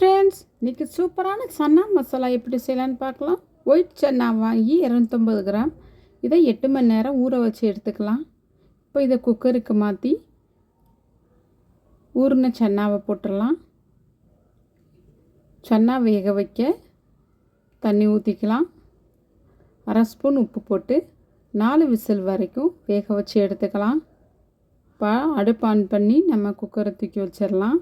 Friends இன்றைக்கி சூப்பரான சன்னா மசாலா எப்படி செய்யலான்னு பார்க்கலாம். ஒயிட் சன்னா வாங்கி இரநூத்தம்பது கிராம். இதை எட்டு மணி நேரம் ஊற வச்சு எடுத்துக்கலாம். இப்போ இதை குக்கருக்கு மாற்றி ஊறின சன்னாவை போட்டுடலாம். சன்னா வேக வைக்க தண்ணி ஊற்றிக்கலாம் அரை ஸ்பூன் உப்பு போட்டு நாலு விசில் வரைக்கும் வேக வச்சு எடுத்துக்கலாம். இப்போ அடுப்பு ஆன் பண்ணி நம்ம குக்கரை தூக்கி வச்சிடலாம்.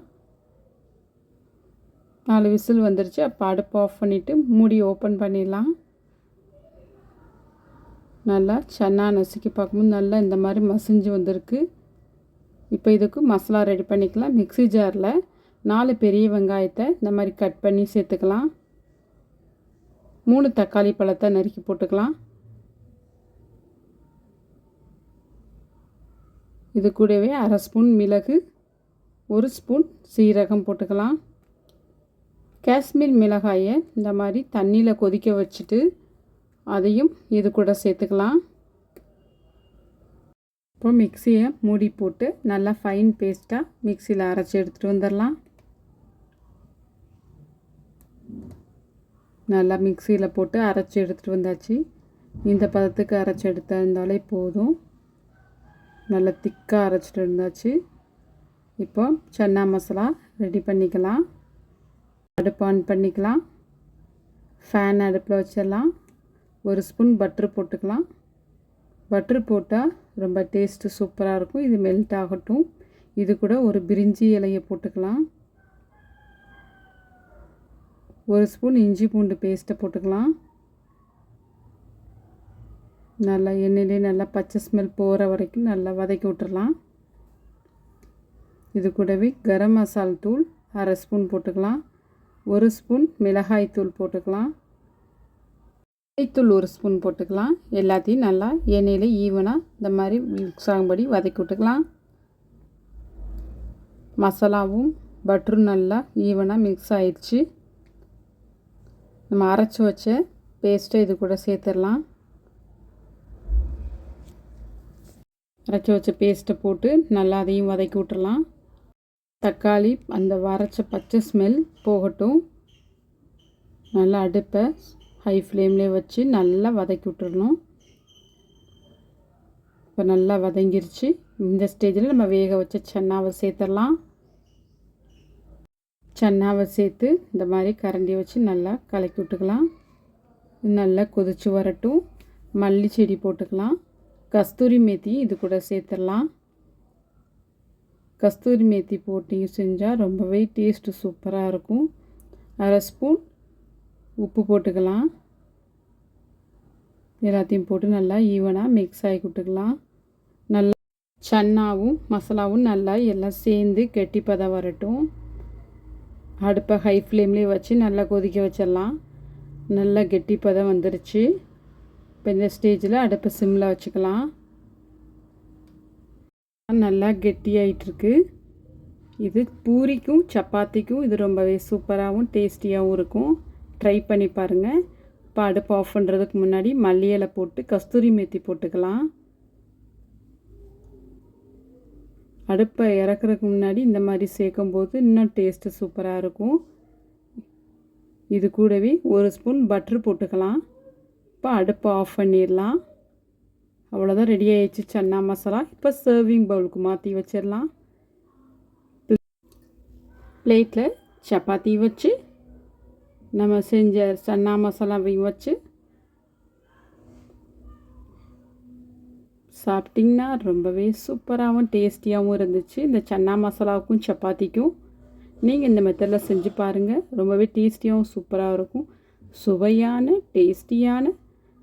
நாலு விசில் வந்துருச்சு. அப்போ அடுப்பு ஆஃப் பண்ணிவிட்டு மூடி ஓப்பன் பண்ணிடலாம். நல்லா சன்னா நசுக்கி பார்க்கும்போது நல்லா இந்த மாதிரி மசிஞ்சு வந்திருக்கு. இப்போ இதுக்கு மசாலா ரெடி பண்ணிக்கலாம். மிக்சி ஜாரில் நாலு பெரிய வெங்காயத்தை இந்த மாதிரி கட் பண்ணி சேர்த்துக்கலாம். மூணு தக்காளி பழத்தை நறுக்கி போட்டுக்கலாம். இது கூடவே அரை ஸ்பூன் மிளகு ஒரு ஸ்பூன் சீரகம் போட்டுக்கலாம். காஷ்மீர் மிளகாயை இந்த மாதிரி தண்ணியில் கொதிக்க வச்சுட்டு அதையும் இது கூட சேர்த்துக்கலாம். இப்போ மிக்சியை மூடி போட்டு நல்லா ஃபைன் பேஸ்ட்டாக மிக்சியில் அரைச்சி எடுத்துகிட்டு வந்துடலாம். நல்லா மிக்சியில் போட்டு அரைச்சி எடுத்துகிட்டு வந்தாச்சு. இந்த பதத்துக்கு அரைச்சி எடுத்திருந்தாலே போதும். நல்லா திக்காக அரைச்சிட்டு இருந்தாச்சு இப்போ சன்னா மசாலா ரெடி பண்ணிக்கலாம். அடுப்பு ஆன் பண்ணிக்கலாம். ஃபேன் அடுப்பில் வச்சிடலாம். ஒரு ஸ்பூன் பட்ரு போட்டுக்கலாம். பட்ரு போட்டால் ரொம்ப டேஸ்ட்டு சூப்பராக இருக்கும். இது மெல்ட் ஆகட்டும். இது கூட ஒரு பிரிஞ்சி இலையை போட்டுக்கலாம். ஒரு ஸ்பூன் இஞ்சி பூண்டு பேஸ்ட்டை போட்டுக்கலாம். நல்லா எண்ணெயிலே நல்லா பச்சை ஸ்மெல் போகிற வரைக்கும் நல்லா வதக்கி விட்டுறலாம். இது கூடவே கரம் மசால் தூள் அரை ஸ்பூன் போட்டுக்கலாம். ஒரு ஸ்பூன் மிளகாய்த்தூள் போட்டுக்கலாம். மிளகாய்த்தூள் ஒரு ஸ்பூன் போட்டுக்கலாம். எல்லாத்தையும் நல்லா எண்ணெயில் ஈவனாக இந்த மாதிரி மிக்ஸ் ஆகும்படி வதக்கி விட்டுக்கலாம். மசாலாவும் பட்டரும் நல்லா ஈவனாக மிக்ஸ் ஆயிடுச்சு. நம்ம அரைச்சி வச்ச பேஸ்ட்டை இது கூட சேர்த்துடலாம். அரைச்சி வச்ச பேஸ்ட்டை போட்டு நல்லா அதையும் வதக்கி விட்டுடலாம். தக்காளி அந்த வரைச்ச பச்சை ஸ்மெல் போகட்டும். நல்லா அடுப்பை ஹை ஃப்ளேம்லேயே வச்சு நல்லா வதக்கி விட்டுடணும் இப்போ நல்லா வதங்கிருச்சு. இந்த ஸ்டேஜில் நம்ம வேக வச்ச சன்னாவை சேர்த்துடலாம். சன்னாவை சேர்த்து இந்த மாதிரி கரண்டி வச்சு நல்லா கலக்கி விட்டுக்கலாம். நல்லா கொதிச்சு வரட்டும். மல்லி செடி போட்டுக்கலாம். கஸ்தூரி மேத்தி இது கூட சேர்த்துடலாம். கஸ்தூரி மேத்தி போட்டி செஞ்சால் ரொம்பவே டேஸ்ட்டு சூப்பராக இருக்கும். அரை ஸ்பூன் உப்பு போட்டுக்கலாம். எல்லாத்தையும் போட்டு நல்லா ஈவனாக மிக்ஸ் ஆகி கொடுத்துக்கலாம். நல்லா சன்னாவும் மசாலாவும் நல்லா எல்லாம் சேர்ந்து கெட்டி வரட்டும். அடுப்பை ஹை ஃப்ளேம்லேயே வச்சு நல்லா கொதிக்க வச்சிடலாம். நல்லா கெட்டிப்பதம் வந்துருச்சு. இப்போ இந்த ஸ்டேஜில் அடுப்பை சிம்மில் வச்சுக்கலாம். நல்லா கெட்டியாயிட்ருக்கு இது பூரிக்கும் சப்பாத்திக்கும் இது ரொம்பவே சூப்பராகவும் டேஸ்டியாகவும் இருக்கும். ட்ரை பண்ணி பாருங்கள் இப்போ அடுப்பு ஆஃப் பண்ணுறதுக்கு முன்னாடி மல்லி இலை போட்டு கஸ்தூரி மேத்தி போட்டுக்கலாம். அடுப்பை இறக்குறதுக்கு முன்னாடி இந்த மாதிரி சேர்க்கும்போது இன்னும் டேஸ்ட்டு சூப்பராக இருக்கும். இது கூடவே ஒரு ஸ்பூன் பட்ரு போட்டுக்கலாம். இப்போ அடுப்பை ஆஃப் பண்ணிடலாம். அவ்வளோதான் ரெடி ஆயிடுச்சு. சன்னா மசாலா. இப்போ சர்விங் பவுலுக்கு மாற்றி வச்சிடலாம். பிளேட்டில் சப்பாத்தி வச்சு நம்ம செஞ்ச சன்னா மசாலாவையும் வச்சு சாப்பிட்டிங்கன்னா ரொம்பவே சூப்பராகவும் டேஸ்டியாகவும் இருந்துச்சு. இந்த சன்னா மசாலாவுக்கும் சப்பாத்திக்கும் நீங்கள் இந்த மெத்தடில் செஞ்சு பாருங்கள் ரொம்பவே டேஸ்டியாகவும் சூப்பராகவும் இருக்கும். சுவையான டேஸ்டியான